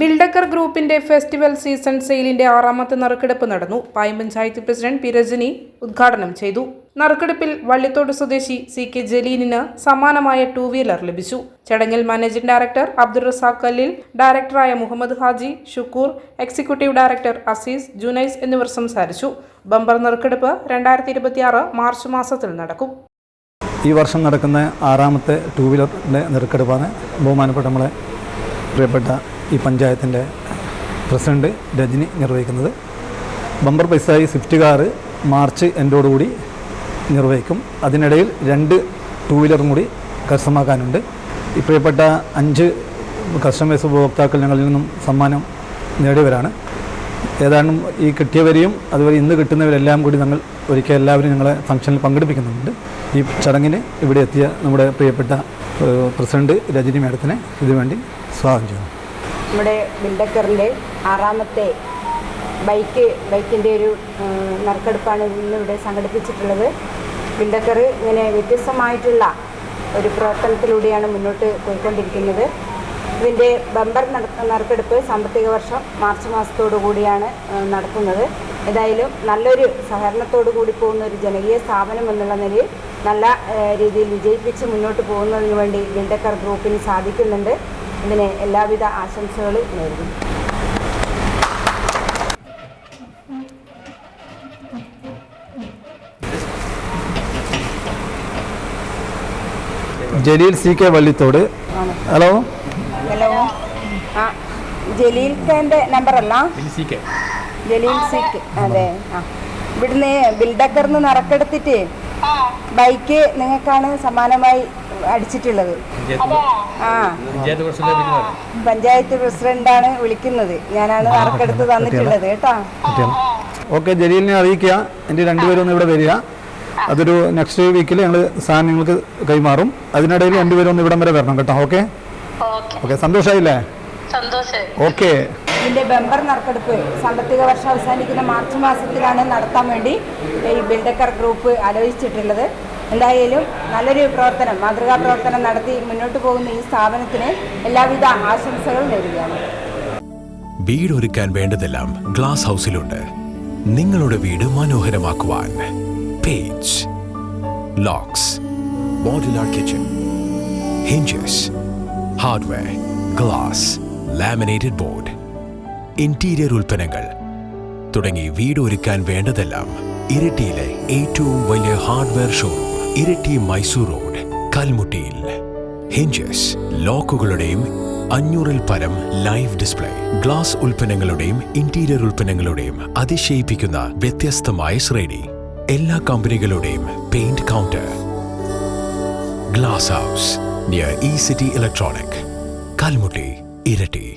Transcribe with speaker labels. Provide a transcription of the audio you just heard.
Speaker 1: ബിൽഡക്കർ ഗ്രൂപ്പിന്റെ festival season സെയിലിന്റെ ആറാമത്തെ നറുക്കെടുപ്പ് നടന്നു. പായം പഞ്ചായത്ത് പ്രസിഡന്റ് പി രജനി ഉദ്ഘാടനം ചെയ്തു. നറുക്കെടുപ്പിൽ വള്ളിത്തോട് സ്വദേശി സി കെ ജലീലിന് സമാനമായ ടൂ വീലർ ലഭിച്ചു. ചടങ്ങിൽ മാനേജിംഗ് ഡയറക്ടർ അബ്ദുൾ റസാഖ് കല്ലിൽ ഡയറക്ടറായ മുഹമ്മദ് ഹാജി ഷുക്കൂർ എക്സിക്യൂട്ടീവ് ഡയറക്ടർ അസീസ് ജുനൈസ് എന്നിവർ സംസാരിച്ചു. ബമ്പർ നറുക്കെടുപ്പ് രണ്ടായിരത്തി ഇരുപത്തിയാറ് മാർച്ച് മാസത്തിൽ നടക്കും.
Speaker 2: ഈ വർഷം നടക്കുന്ന ആറാമത്തെ ടൂ വീലറിന്റെ നെറുക്കെടുപ്പാണ് ബഹുമാനപ്പെട്ട നമ്മളെ പ്രിയപ്പെട്ട ഈ പഞ്ചായത്തിന്റെ പ്രസിഡന്റ് രജനി നിർവഹിക്കുന്നത്. ബമ്പർ പൈസായി സ്വിഫ്റ്റ് കാറ് മാർച്ച് എൻഡോടുകൂടി നിർവഹിക്കും. അതിനിടയിൽ രണ്ട് ടൂ വീലറും കൂടി കരസ്ഥമാക്കാനുണ്ട്. ഇപ്പോഴപ്പെട്ട അഞ്ച് കസ്റ്റമേഴ്സ് ഉപഭോക്താക്കൾ ഞങ്ങളിൽ നിന്നും സമ്മാനം നേടിയവരാണ്. ഏതാണ്ടും ഈ കിട്ടിയവരെയും അതുപോലെ ഇന്ന് കിട്ടുന്നവരെല്ലാം കൂടി ഞങ്ങൾ ഒരിക്കൽ എല്ലാവരും ഞങ്ങളെ ഫംഗ്ഷനിൽ പങ്കെടുപ്പിക്കുന്നുണ്ട്. ഈ ചടങ്ങിന് ഇവിടെ എത്തിയ നമ്മുടെ പ്രിയപ്പെട്ട പ്രസിഡന്റ് രജനി മേഡത്തിനെ ഇതിനുവേണ്ടി സ്വാഗതം ചെയ്യുന്നു.
Speaker 3: നമ്മുടെ ബിൽഡക്കറിന്റെ ആറാമത്തെ ബൈക്ക് ബൈക്കിന്റെ ഒരു നറുക്കെടുപ്പാണ് ഇന്ന് ഇവിടെ സംഘടിപ്പിച്ചിട്ടുള്ളത്. ബിൽഡക്കർ ഇങ്ങനെ വ്യത്യസ്തമായിട്ടുള്ള ഒരു പ്രവർത്തനത്തിലൂടെയാണ് മുന്നോട്ട് പോയിക്കൊണ്ടിരിക്കുന്നത്. ഇതിന്റെ ബമ്പർ നറുക്കെടുപ്പ് സാമ്പത്തിക വർഷം മാർച്ച് മാസത്തോടു കൂടിയാണ് നടത്തുന്നത്. ഏതായാലും നല്ലൊരു സഹകരണത്തോടു കൂടി പോകുന്ന ഒരു ജനകീയ സ്ഥാപനം എന്നുള്ള നിലയിൽ നല്ല രീതിയിൽ വിജയിപ്പിച്ച് മുന്നോട്ട് പോകുന്നതിന് വേണ്ടി ബിൽഡക്കർ ഗ്രൂപ്പിന് സാധിക്കുന്നുണ്ട്. ഇതിന് എല്ലാവിധ ആശംസകളും നേരുന്നു.
Speaker 2: Jaleel C K Vallithode. Hello?
Speaker 3: Hello. ആ ജലീൽ ഖാന്റെ നമ്പറല്ല? Jaleel C K. അതെ. ആ. ഇവിടുന്ന് ബിൽഡക്കറിന്ന് നറക്കെടുത്തിട്ട് ബൈക്ക് നിങ്ങൾക്കാണ് സമ്മാനമായി അടിച്ചിട്ടുള്ളത്. ആ. പഞ്ചായത്ത് പ്രസിഡന്റാണ് വിളിക്കുന്നത്. ഞാനാണ് നറക്കെടുത്ത് തന്നിട്ടുള്ളത് കേട്ടാ.
Speaker 2: ഓക്കെ ജലീലിനെ അറിയിക്കുക. എന്റെ രണ്ടുപേരും ഒന്ന് ഇവിടെ വരിക. അതൊരു നെക്സ്റ്റ് വീക്കിൽ ഞങ്ങൾ സാധനങ്ങൾക്ക് കൈമാറും. അതിനിടയിൽ രണ്ടുപേരും ഒന്ന് ഇവിടം വരെ വരണം കേട്ടോ. ഓക്കെ?
Speaker 4: ഓക്കെ.
Speaker 2: സന്തോഷമായില്ലേ ഓക്കെ.
Speaker 3: ഇതിന്റെ ബെമ്പർ നറുക്കെടുപ്പ് സാമ്പത്തിക വർഷം അവസാനിക്കുന്ന മാർച്ച് മാസത്തിലാണ് നടത്താൻ വേണ്ടി ഈ ബിൽഡക്കർ ഗ്രൂപ്പ് ആലോചിച്ചിട്ടുള്ളത്. എന്തായാലും നല്ലൊരു പ്രവർത്തനം മാതൃകാ പ്രവർത്തനം നടത്തി മുന്നോട്ട് പോകുന്ന ഈ സ്ഥാപനത്തിന് എല്ലാവിധ ആശംസകളും നേടുകയാണ്
Speaker 5: വീട് ഒരുക്കാൻ വേണ്ടതെല്ലാം ഗ്ലാസ് ഹൗസിലുണ്ട്. നിങ്ങളുടെ വീട് മനോഹരമാക്കുവാൻ. Page. Locks. Modular kitchen. Hinges. Hardware. Glass. Laminated board. Interior ഉൽപ്പന്നങ്ങൾ. തുടങ്ങി വീട് ഒരുക്കാൻ വേണ്ടതെല്ലാം ഇരിട്ടിയിലെ ഏറ്റവും വലിയ hardware showroom Iritty Mysore road കൽമുട്ടിയിൽ. Hinges ലോക്കുകളുടെയും അഞ്ഞൂറിൽ പരം ലൈവ് ഡിസ്പ്ലേ ഗ്ലാസ് ഉൽപ്പന്നങ്ങളുടെയും ഇന്റീരിയർ ഉൽപ്പന്നങ്ങളുടെയും അതിശയിപ്പിക്കുന്ന വ്യത്യസ്തമായ ശ്രേണി. എല്ലാ കമ്പനികളുടെയും paint counter glass house near E city electronic Kalmutty Iritty.